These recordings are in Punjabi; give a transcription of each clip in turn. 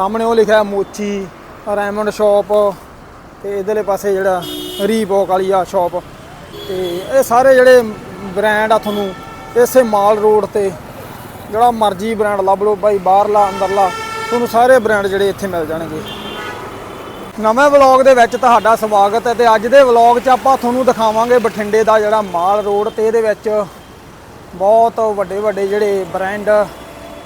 ਸਾਹਮਣੇ ਉਹ ਲਿਖਿਆ ਮੋਚੀ, ਰੈਮੰਡ ਸ਼ਾਪ ਤੇ ਇਧਰਲੇ ਪਾਸੇ ਜਿਹੜਾ ਰੀਬੋਕ ਵਾਲੀ ਆ ਸ਼ਾਪ। ਤੇ ਇਹ ਸਾਰੇ ਜਿਹੜੇ ਬ੍ਰਾਂਡ ਆ ਤੁਹਾਨੂੰ, ਇਸੇ ਮਾਲ ਰੋਡ ਤੇ ਜਿਹੜਾ ਮਰਜ਼ੀ ਬ੍ਰਾਂਡ ਲੱਭ ਲਓ, ਬਾਈ ਬਾਹਰਲਾ, ਅੰਦਰਲਾ, ਤੁਹਾਨੂੰ ਸਾਰੇ ਬ੍ਰਾਂਡ ਜਿਹੜੇ ਇੱਥੇ ਮਿਲ ਜਾਣਗੇ। ਨਵੇਂ ਵਲੌਗ ਦੇ ਵਿੱਚ ਤੁਹਾਡਾ ਸਵਾਗਤ ਹੈ ਤੇ ਅੱਜ ਦੇ ਵਲੌਗ 'ਚ ਆਪਾਂ ਤੁਹਾਨੂੰ ਦਿਖਾਵਾਂਗੇ ਬਠਿੰਡੇ ਦਾ ਜਿਹੜਾ ਮਾਲ ਰੋਡ ਤੇ ਇਹਦੇ ਵਿੱਚ ਬਹੁਤ ਵੱਡੇ ਵੱਡੇ ਜਿਹੜੇ ਬ੍ਰਾਂਡ,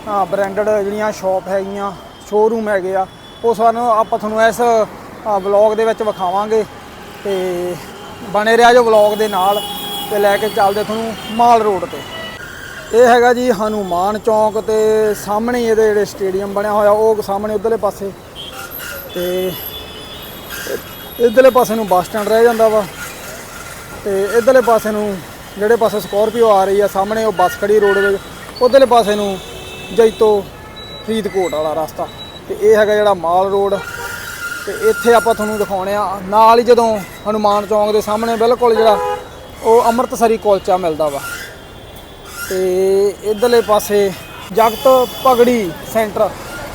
ਆ ਬ੍ਰਾਂਡਡ ਜਿਹੜੀਆਂ ਸ਼ਾਪ ਹੈਗੀਆਂ ਸ਼ੋਰੂਮ ਹੈਗੇ ਆ, ਉਹ ਸਾਨੂੰ ਆਪਾਂ ਤੁਹਾਨੂੰ ਇਸ ਵਲੌਗ ਦੇ ਵਿੱਚ ਵਿਖਾਵਾਂਗੇ ਤੇ ਬਣੇ ਰਿਹਾ ਜੋ ਵਲੌਗ ਦੇ ਨਾਲ ਤੇ ਲੈ ਕੇ ਚੱਲਦੇ ਤੁਹਾਨੂੰ ਮਾਲ ਰੋਡ ਤੇ। ਇਹ ਹੈਗਾ ਜੀ ਹਨੂਮਾਨ ਚੌਂਕ ਤੇ ਸਾਹਮਣੇ ਹੀ ਇਹਦੇ ਜਿਹੜੇ ਸਟੇਡੀਅਮ ਬਣਿਆ ਹੋਇਆ, ਉਹ ਸਾਹਮਣੇ ਉਧਰਲੇ ਪਾਸੇ। ਤੇ ਇਧਰਲੇ ਪਾਸੇ ਨੂੰ ਬੱਸ ਸਟੈਂਡ ਰਹਿ ਜਾਂਦਾ ਵਾ ਤੇ ਇਧਰਲੇ ਪਾਸੇ ਨੂੰ ਜਿਹੜੇ ਪਾਸੇ ਸਕੋਰਪੀਓ ਆ ਰਹੀ ਆ, ਸਾਹਮਣੇ ਉਹ ਬੱਸ ਖੜੀ ਰੋਡਵੇਜ ਉਧਰਲੇ ਪਾਸੇ ਨੂੰ ਜੈਤੋ ਫਰੀਦਕੋਟ ਵਾਲਾ ਰਸਤਾ। ਤੇ ਇਹ ਹੈਗਾ ਜਿਹੜਾ ਮਾਲ ਰੋਡ। ਤੇ ਇੱਥੇ ਆਪਾਂ ਤੁਹਾਨੂੰ ਦਿਖਾਉਣੇ ਆ। ਨਾਲ ਹੀ ਜਦੋਂ ਹਨੂਮਾਨ ਚੌਂਕ ਦੇ ਸਾਹਮਣੇ ਬਿਲਕੁਲ ਜਿਹੜਾ ਉਹ ਅੰਮ੍ਰਿਤਸਰੀ ਕੁਲਚਾ ਮਿਲਦਾ ਵਾ। ਤੇ ਇਧਰਲੇ ਪਾਸੇ ਜਗਤ ਪਗੜੀ ਸੈਂਟਰ।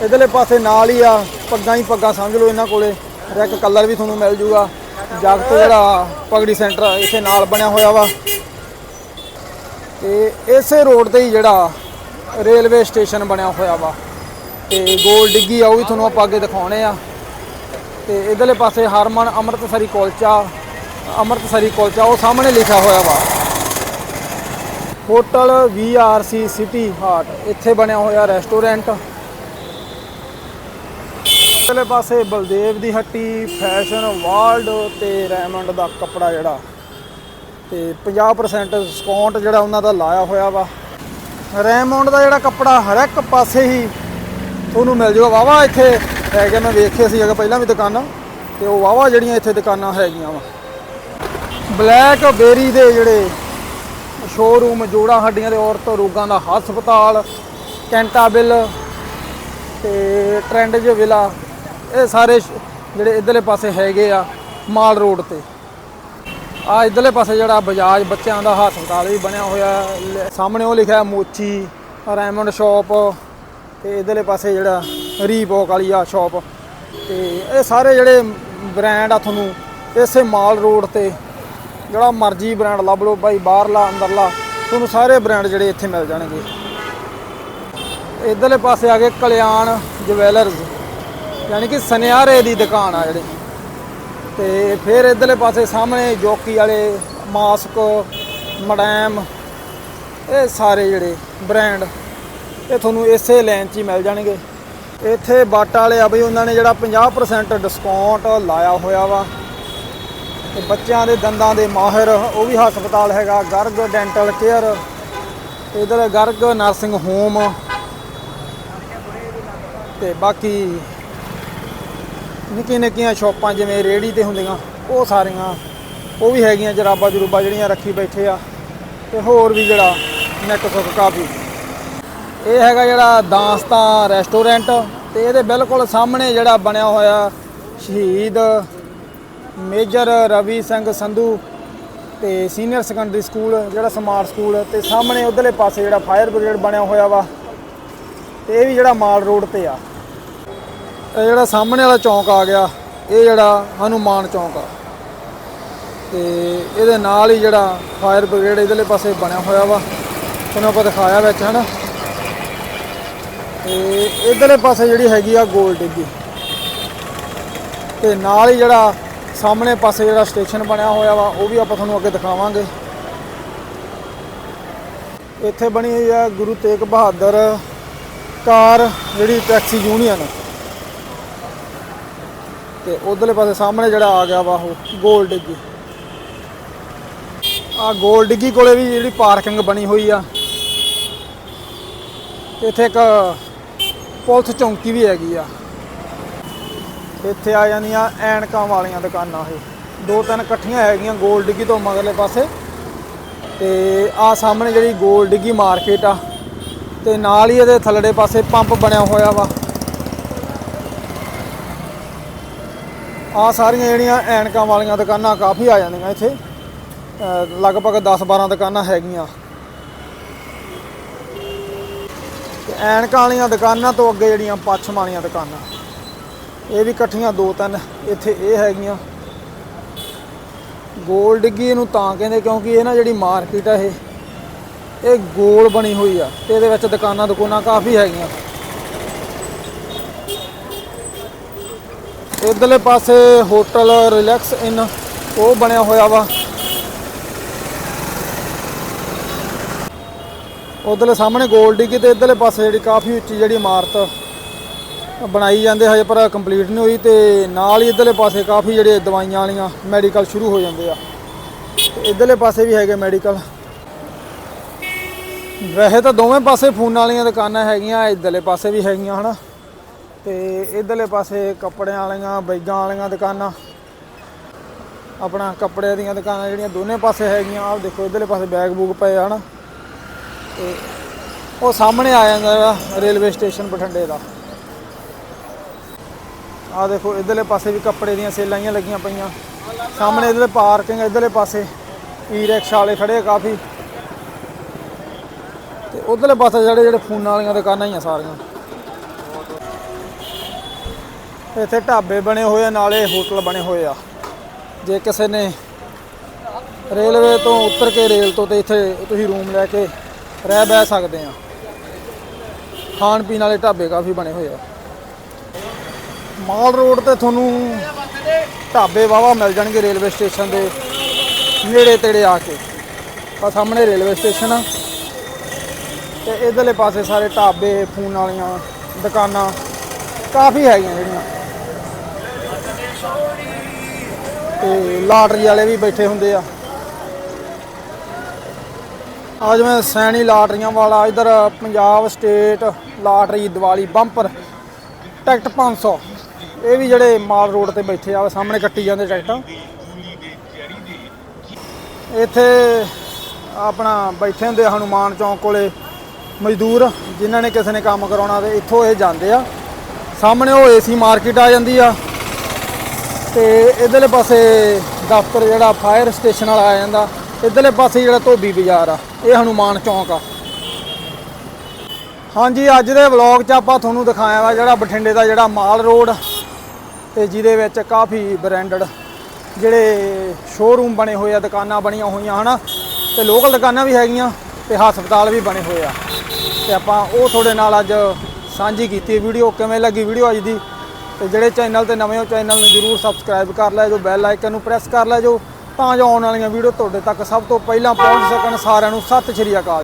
ਇਧਰਲੇ ਪਾਸੇ ਨਾਲ ਹੀ ਆ, ਪੱਗਾਂ ਹੀ ਪੱਗਾਂ ਸਮਝ ਲਓ ਇਹਨਾਂ ਕੋਲੇ। ਰੈਕ ਕਲਰ ਵੀ ਤੁਹਾਨੂੰ ਮਿਲ ਜੂਗਾ। ਜਗਤ ਜਿਹੜਾ ਪਗੜੀ ਸੈਂਟਰ ਇਸੇ ਨਾਲ ਬਣਿਆ ਹੋਇਆ ਵਾ। ਤੇ ਇਸੇ ਰੋਡ ਤੇ ਹੀ ਜਿਹੜਾ ਰੇਲਵੇ ਸਟੇਸ਼ਨ ਬਣਿਆ ਹੋਇਆ ਵਾ। ਤੇ ਗੋਲ ਡਿੱਗੀ ਆ, ਉਹ ਵੀ ਤੁਹਾਨੂੰ ਆਪਾਂ ਅੱਗੇ ਦਿਖਾਉਣੇ ਆ। ਤੇ ਇਧਰਲੇ ਪਾਸੇ ਹਰਮਨ ਅੰਮ੍ਰਿਤਸਰੀ ਕੋਲਚਾ ਅੰਮ੍ਰਿਤਸਰੀ ਕੋਲਚਾ, ਉਹ ਸਾਹਮਣੇ ਲਿਖਿਆ ਹੋਇਆ ਵਾ। ਹੋਟਲ VRC ਸਿਟੀ ਹਾਰਟ ਇੱਥੇ ਬਣਿਆ ਹੋਇਆ ਰੈਸਟੋਰੈਂਟ। ਇਧਰਲੇ ਪਾਸੇ ਬਲਦੇਵ ਦੀ ਹੱਟੀ, ਫੈਸ਼ਨ ਵਰਲਡ ਤੇ ਰੈਮੰਡ ਦਾ ਕੱਪੜਾ ਜਿਹੜਾ। ਤੇ 50% ਡਿਸਕਾਊਂਟ ਜਿਹੜਾ ਉਹਨਾਂ ਦਾ ਲਾਇਆ ਹੋਇਆ ਵਾ। ਰੈਮੰਡ ਦਾ ਜਿਹੜਾ ਕੱਪੜਾ ਹਰ ਇੱਕ ਪਾਸੇ ਹੀ ਤੁਹਾਨੂੰ ਮਿਲ ਜਾਊਗਾ ਵਾਵਾ ਇੱਥੇ ਹੈਗੇ ਮੈਂ ਵੇਖਿਆ ਸੀ ਅਗਾ ਪਹਿਲਾਂ ਵੀ ਦੁਕਾਨਾਂ, ਤੇ ਉਹ ਵਾਵਾ ਜਿਹੜੀਆਂ ਇੱਥੇ ਦੁਕਾਨਾਂ ਹੈਗੀਆਂ ਵਾ। ਬਲੈਕ ਬੇਰੀ ਦੇ ਜਿਹੜੇ ਸ਼ੋਰੂਮ ਜੋੜਾ ਹੱਡੀਆਂ ਦੇ ਔਰਤ ਰੋਗਾਂ ਦਾ ਹਸਪਤਾਲ ਕੈਂਟਾਬਿਲ ਤੇ ਟ੍ਰੈਂਡ ਜੇ ਵਿਲਾ, ਇਹ ਸਾਰੇ ਜਿਹੜੇ ਇਧਰਲੇ ਪਾਸੇ ਹੈਗੇ ਆ ਮਾਲ ਰੋਡ ਤੇ। ਆ ਇਧਰਲੇ ਪਾਸੇ ਜਿਹੜਾ ਬਜਾਜ ਬੱਚਿਆਂ ਦਾ ਹਸਪਤਾਲ ਵੀ ਬਣਿਆ ਹੋਇਆ। ਹੈ। ਸਾਹਮਣੇ ਉਹ ਲਿਖਿਆ ਮੋਚੀ, ਰੈਮੰਡ ਸ਼ਾਪ ਤੇ ਇਧਰਲੇ ਪਾਸੇ ਜਿਹੜਾ ਰੀਬੋਕ ਵਾਲੀ ਆ ਸ਼ਾਪ ਤੇ ਇਹ ਸਾਰੇ ਜਿਹੜੇ ਬ੍ਰਾਂਡ ਆ ਤੁਹਾਨੂੰ, ਇਸੇ ਮਾਲ ਰੋਡ ਤੇ ਜਿਹੜਾ ਮਰਜ਼ੀ ਬ੍ਰਾਂਡ ਲੱਭ ਲਓ ਭਾਈ ਬਾਹਰਲਾ, ਅੰਦਰਲਾ, ਤੁਹਾਨੂੰ ਸਾਰੇ ਬ੍ਰਾਂਡ ਜਿਹੜੇ ਇੱਥੇ ਮਿਲ ਜਾਣਗੇ। ਇਧਰਲੇ ਪਾਸੇ ਆ ਗਏ ਕਲਿਆਣ ਜਵੈਲਰਸ, ਯਾਨੀ ਕਿ ਸੁਨਿਆਰੇ ਦੀ ਦੁਕਾਨ ਆ ਜਿਹੜੀ। ਤੇ ਫਿਰ ਇਧਰਲੇ ਪਾਸੇ ਸਾਹਮਣੇ ਜੋਕੀ ਵਾਲੇ, ਮਾਸਕ, ਮਡੈਮ, ਇਹ ਸਾਰੇ ਜਿਹੜੇ ਬ੍ਰਾਂਡ ਇਹ ਤੁਹਾਨੂੰ ਇਸੇ ਲਾਈਨ 'ਚ ਹੀ ਮਿਲ ਜਾਣਗੇ। ਇੱਥੇ ਬਾਟਾ ਵਾਲੇ ਆ ਬਈ, ਉਹਨਾਂ ਨੇ ਜਿਹੜਾ 50% ਡਿਸਕਾਊਂਟ ਲਾਇਆ ਹੋਇਆ ਵਾ। ਤੇ ਬੱਚਿਆਂ ਦੇ ਦੰਦਾਂ ਦੇ ਮਾਹਿਰ, ਉਹ ਵੀ ਹਸਪਤਾਲ ਹੈਗਾ, ਗਰਗ ਡੈਂਟਲ ਕੇਅਰ ਇਧਰ ਗਰਗ ਨਰਸਿੰਗ ਹੋਮ ਤੇ ਬਾਕੀ ਨਿੱਕੀਆਂ ਨਿੱਕੀਆਂ ਸ਼ਾਪਾਂ ਜਿਵੇਂ ਰੇੜੀ ਤੇ ਹੁੰਦੀਆਂ, ਉਹ ਸਾਰੀਆਂ, ਉਹ ਵੀ ਹੈਗੀਆਂ ਜਰਾਬਾ ਜਰੂਬਾ ਜਿਹੜੀਆਂ ਰੱਖੀ ਬੈਠੇ ਆ। ਤੇ ਹੋਰ ਵੀ ਜਿਹੜਾ ਨੈਟ ਸੁੱਕ ਕਾਫੀ। ਇਹ ਹੈਗਾ ਜਿਹੜਾ ਦਾਸਤਾਂ ਰੈਸਟੋਰੈਂਟ ਤੇ ਇਹਦੇ ਬਿਲਕੁਲ ਸਾਹਮਣੇ ਜਿਹੜਾ ਬਣਿਆ ਹੋਇਆ ਸ਼ਹੀਦ ਮੇਜਰ ਰਵੀ ਸਿੰਘ ਸੰਧੂ ਤੇ ਸੀਨੀਅਰ ਸੈਕੰਡਰੀ ਸਕੂਲ ਜਿਹੜਾ ਸਮਾਰਟ ਸਕੂਲ ਤੇ ਸਾਹਮਣੇ ਉਧਰਲੇ ਪਾਸੇ ਜਿਹੜਾ ਫਾਇਰ ਬ੍ਰਿਗੇਡ ਬਣਿਆ ਹੋਇਆ ਵਾ ਤੇ ਇਹ ਵੀ ਜਿਹੜਾ ਮਾਲ ਰੋਡ ਤੇ ਆ। ਇਹ ਜਿਹੜਾ ਸਾਹਮਣੇ ਵਾਲਾ ਚੌਂਕ ਆ ਗਿਆ, ਇਹ ਜਿਹੜਾ ਹਨੂਮਾਨ ਚੌਂਕ ਆ। ਤੇ ਇਹਦੇ ਨਾਲ ਹੀ ਜਿਹੜਾ ਫਾਇਰ ਬ੍ਰਿਗੇਡ ਇਧਰਲੇ ਪਾਸੇ ਬਣਿਆ ਹੋਇਆ ਵਾ। ਤੁਹਾਨੂੰ ਆਪਾਂ ਦਿਖਾਇਆ ਵਿੱਚ ਹਨਾ। ਤੇ ਇਧਰਲੇ ਪਾਸੇ ਜਿਹੜੀ ਹੈਗੀ ਆ ਗੋਲ ਡਿੱਗੀ। ਤੇ ਨਾਲ ਹੀ ਜਿਹੜਾ ਸਾਹਮਣੇ ਪਾਸੇ ਜਿਹੜਾ ਸਟੇਸ਼ਨ ਬਣਿਆ ਹੋਇਆ ਵਾ, ਉਹ ਵੀ ਆਪਾਂ ਤੁਹਾਨੂੰ ਅੱਗੇ ਦਿਖਾਵਾਂਗੇ। ਇੱਥੇ ਬਣੀ ਹੋਈ ਆ ਗੁਰੂ ਤੇਗ ਬਹਾਦਰ ਕਾਰ, ਜਿਹੜੀ ਟੈਕਸੀ ਯੂਨੀਅਨ। ਤੇ ਉਧਰਲੇ ਪਾਸੇ ਸਾਹਮਣੇ ਜਿਹੜਾ ਆ ਗਿਆ ਵਾ, ਉਹ ਗੋਲ ਡਿੱਗੀ। ਆ ਗੋਲ ਡਿੱਗੀ ਕੋਲੇ ਵੀ ਜਿਹੜੀ ਪਾਰਕਿੰਗ ਬਣੀ ਹੋਈ ਆ। ਇੱਥੇ ਇੱਕ ਪੁਲਿਸ ਚੌਂਕੀ ਵੀ ਹੈਗੀ ਆ। ਇੱਥੇ ਆ ਜਾਂਦੀਆਂ ਐਨਕਾਂ ਵਾਲੀਆਂ ਦੁਕਾਨਾਂ ਇਹ। ਦੋ ਤਿੰਨ ਇਕੱਠੀਆਂ ਹੈਗੀਆਂ ਗੋਲ ਡਿੱਗੀ ਤੋਂ ਮਗਰਲੇ ਪਾਸੇ। ਤੇ ਆ ਸਾਹਮਣੇ ਜਿਹੜੀ ਗੋਲ ਡਿੱਗੀ ਮਾਰਕੀਟ ਆ। ਤੇ ਨਾਲ ਹੀ ਇਹਦੇ ਥੱਲੜੇ ਪਾਸੇ ਪੰਪ ਬਣਿਆ ਹੋਇਆ ਵਾ। ਆ ਸਾਰੀਆਂ ਜਿਹੜੀਆਂ ਐਨਕਾਂ ਵਾਲੀਆਂ ਦੁਕਾਨਾਂ ਕਾਫੀ ਆ ਜਾਂਦੀਆਂ ਇੱਥੇ। ਲਗਭਗ 10-12 ਦੁਕਾਨਾਂ ਹੈਗੀਆਂ। ਤੇ ਐਨਕਾਂ ਵਾਲੀਆਂ ਦੁਕਾਨਾਂ ਤੋਂ ਅੱਗੇ ਜਿਹੜੀਆਂ ਪੱਛਮ ਵਾਲੀਆਂ ਦੁਕਾਨਾਂ। ਇਹ ਵੀ ਇਕੱਠੀਆਂ ਦੋ ਤਿੰਨ ਇੱਥੇ ਇਹ ਹੈਗੀਆਂ। ਗੋਲ ਡਿੱਗੀ ਇਹਨੂੰ ਤਾਂ ਕਹਿੰਦੇ ਕਿਉਂਕਿ ਇਹ ਨਾ ਜਿਹੜੀ ਮਾਰਕੀਟ ਆ ਇਹ ਇਹ ਗੋਲ ਬਣੀ ਹੋਈ ਆ ਤੇ ਇਹਦੇ ਵਿੱਚ ਦੁਕਾਨਾਂ ਦੁਕਾਨਾਂ ਕਾਫੀ ਹੈਗੀਆਂ। ਇਧਰਲੇ ਪਾਸੇ ਹੋਟਲ ਰਿਲੈਕਸ ਇਨ, ਉਹ ਬਣਿਆ ਹੋਇਆ ਵਾ। ਉਧਰਲੇ ਸਾਹਮਣੇ ਗੋਲ ਡਿੱਗੀ ਤੇ ਇਧਰਲੇ ਪਾਸੇ ਜਿਹੜੀ ਕਾਫੀ ਉੱਚੀ ਜਿਹੜੀ ਇਮਾਰਤ ਬਣਾਈ ਜਾਂਦੇ ਹਜੇ ਪਰ ਕੰਪਲੀਟ ਨਹੀਂ ਹੋਈ ਤੇ ਨਾਲ ਹੀ ਇਧਰਲੇ ਪਾਸੇ ਕਾਫੀ ਜਿਹੜੇ ਦਵਾਈਆਂ ਵਾਲੀਆਂ ਮੈਡੀਕਲ ਸ਼ੁਰੂ ਹੋ ਜਾਂਦੇ ਆ। ਤੇ ਇਧਰਲੇ ਪਾਸੇ ਵੀ ਹੈਗੇ ਮੈਡੀਕਲ ਵੈਸੇ ਤਾਂ ਦੋਵੇਂ ਪਾਸੇ ਫੋਨ ਵਾਲੀਆਂ ਦੁਕਾਨਾਂ ਹੈਗੀਆਂ, ਇਧਰਲੇ ਪਾਸੇ ਵੀ ਹੈਗੀਆਂ, ਹਨਾ? ਤੇ ਇਧਰਲੇ ਪਾਸੇ ਕੱਪੜਿਆਂ ਵਾਲੀਆਂ, ਬੈਗਾਂ ਵਾਲੀਆਂ ਦੁਕਾਨਾਂ। ਆਪਣਾ ਕੱਪੜਿਆਂ ਦੀਆਂ ਦੁਕਾਨਾਂ ਜਿਹੜੀਆਂ ਦੋਨੇ ਪਾਸੇ ਹੈਗੀਆਂ, ਆਹ ਦੇਖੋ ਇਧਰਲੇ ਪਾਸੇ ਬੈਗ ਬੂਗ ਪਏ ਆ, ਹਨਾ? ਤੇ ਉਹ ਸਾਹਮਣੇ ਆ ਜਾਂਦਾ ਰੇਲਵੇ ਸਟੇਸ਼ਨ ਬਠਿੰਡੇ ਦਾ। ਆ ਦੇਖੋ, ਇਧਰਲੇ ਪਾਸੇ ਵੀ ਕੱਪੜੇ ਦੀਆਂ ਸੇਲਾਈਆਂ ਲੱਗੀਆਂ ਪਈਆਂ। ਸਾਹਮਣੇ ਇਧਰਲੇ ਪਾਰਕਿੰਗ ਇਧਰਲੇ ਪਾਸੇ e ਈ ਰਿਕਸ਼ਾ ਵਾਲੇ ਖੜੇ ਆ ਕਾਫੀ। ਤੇ ਉਧਰਲੇ ਪਾਸੇ ਜਿਹੜੇ ਜਿਹੜੇ ਫੋਨਾਂ ਵਾਲੀਆਂ ਦੁਕਾਨਾਂ ਹੀ ਆ ਸਾਰੀਆਂ। ਇੱਥੇ ਢਾਬੇ ਬਣੇ ਹੋਏ ਆ, ਨਾਲੇ ਹੋਟਲ ਬਣੇ ਹੋਏ ਆ। ਜੇ ਕਿਸੇ ਨੇ ਰੇਲਵੇ ਤੋਂ ਉਤਰ ਕੇ ਰੇਲ ਤੋਂ ਤੇ ਇੱਥੇ ਤੁਸੀਂ ਰੂਮ ਲੈ ਕੇ ਰਹਿ ਬਹਿ ਸਕਦੇ ਆ ਖਾਣ ਪੀਣ ਵਾਲੇ ਢਾਬੇ ਕਾਫੀ ਬਣੇ ਹੋਏ ਆ। ਮਾਲ ਰੋਡ ਤੇ ਤੁਹਾਨੂੰ ਢਾਬੇ ਵਾਵਾ ਮਿਲ ਜਾਣਗੇ ਰੇਲਵੇ ਸਟੇਸ਼ਨ ਦੇ ਨੇੜੇ ਤੇੜੇ ਆ ਕੇ। ਆ ਸਾਹਮਣੇ ਰੇਲਵੇ ਸਟੇਸ਼ਨ ਆ। ਤੇ ਇਧਰਲੇ ਪਾਸੇ ਸਾਰੇ ਢਾਬੇ, ਫੂਨ ਵਾਲੀਆਂ ਦੁਕਾਨਾਂ ਕਾਫੀ ਹੈਗੀਆਂ ਜਿਹੜੀਆਂ। ਤੇ ਲਾਟਰੀ ਵਾਲੇ ਵੀ ਬੈਠੇ ਹੁੰਦੇ ਆ। ਅੱਜ ਮੈਂ ਸੈਣੀ ਲਾਟਰੀਆਂ ਵਾਲਾ, ਇਧਰ Punjab state lottery, Diwali, bumper, ticket 500 ਇਹ ਵੀ ਜਿਹੜੇ ਮਾਲ ਰੋਡ ਤੇ ਬੈਠੇ ਆ, ਸਾਹਮਣੇ ਕੱਟੀ ਜਾਂਦੇ ਟਿਕਟਾਂ। ਇੱਥੇ ਆਪਣਾ ਬੈਠੇ ਹੁੰਦੇ ਆ ਹਨੂਮਾਨ ਚੌਂਕ ਕੋਲੇ ਮਜ਼ਦੂਰ, ਜਿਨ੍ਹਾਂ ਨੇ ਕਿਸੇ ਨੇ ਕੰਮ ਕਰਾਉਣਾ ਤੇ ਇੱਥੋਂ ਇਹ ਜਾਂਦੇ ਆ। ਸਾਹਮਣੇ ਉਹ ਏਸੀ ਮਾਰਕੀਟ ਆ ਜਾਂਦੀ ਆ। ਤੇ ਇਧਰਲੇ ਪਾਸੇ ਦਫ਼ਤਰ ਜਿਹੜਾ ਫਾਇਰ ਸਟੇਸ਼ਨ ਵਾਲਾ ਆ ਜਾਂਦਾ। ਇਧਰਲੇ ਪਾਸੇ ਜਿਹੜਾ ਧੋਬੀ ਬਾਜ਼ਾਰ ਆ, ਇਹ ਹਨੂਮਾਨ ਚੌਂਕ ਆ। ਹਾਂਜੀ, ਅੱਜ ਦੇ ਵਲੌਗ 'ਚ ਆਪਾਂ ਤੁਹਾਨੂੰ ਦਿਖਾਇਆ ਵਾ ਜਿਹੜਾ ਬਠਿੰਡੇ ਦਾ ਜਿਹੜਾ ਮਾਲ ਰੋਡ ਤੇ ਜਿਹਦੇ ਵਿੱਚ ਕਾਫੀ ਬ੍ਰਾਂਡਡ ਜਿਹੜੇ ਸ਼ੋਰੂਮ ਬਣੇ ਹੋਏ ਆ, ਦੁਕਾਨਾਂ ਬਣੀਆਂ ਹੋਈਆਂ, ਹਨਾ? ਤੇ ਲੋਕਲ ਦੁਕਾਨਾਂ ਵੀ ਹੈਗੀਆਂ ਤੇ ਹਸਪਤਾਲ ਵੀ ਬਣੇ ਹੋਏ ਆ। ਤੇ ਆਪਾਂ ਉਹ ਤੁਹਾਡੇ ਨਾਲ ਅੱਜ ਸਾਂਝੀ ਕੀਤੀ ਵੀਡੀਓ, ਕਿਵੇਂ ਲੱਗੀ ਵੀਡੀਓ ਅੱਜ ਦੀ? ਤੇ ਜਿਹੜੇ ਚੈਨਲ ਤੇ ਨਵੇਂ ਹੋ, ਚੈਨਲ ਨੂੰ ਜਰੂਰ ਸਬਸਕ੍ਰਾਈਬ ਕਰ ਲੈ ਜੋ ਬੈਲ ਆਈਕਨ ਨੂੰ ਪ੍ਰੈਸ ਕਰ ਲੈ ਜੋ। ਤਾਂ ਜੋ ਆਉਣ ਵਾਲੀਆਂ ਵੀਡੀਓ ਤੁਹਾਡੇ ਤੱਕ ਸਭ ਤੋਂ ਪਹਿਲਾਂ ਪਹੁੰਚ ਸਕਣ ਸਾਰਿਆਂ ਨੂੰ ਸਤਿ ਸ਼੍ਰੀ ਅਕਾਲ।